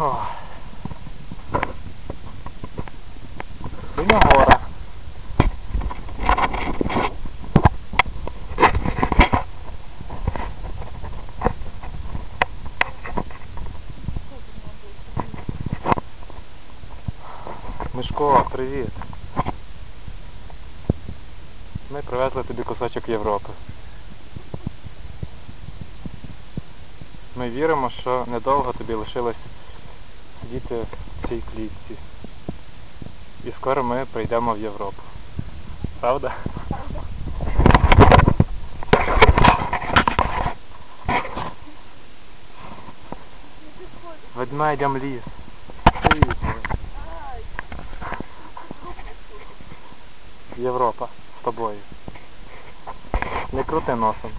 О. Синя гора. Мишко, привіт. Ми привезли тобі кусочок Європи. Ми віримо, що недовго тобі лишилось сидіти в цій клітці. І скоро ми прийдемо в Європу. Правда? Ведмедям ліс. Європа з тобою. Не крути носом.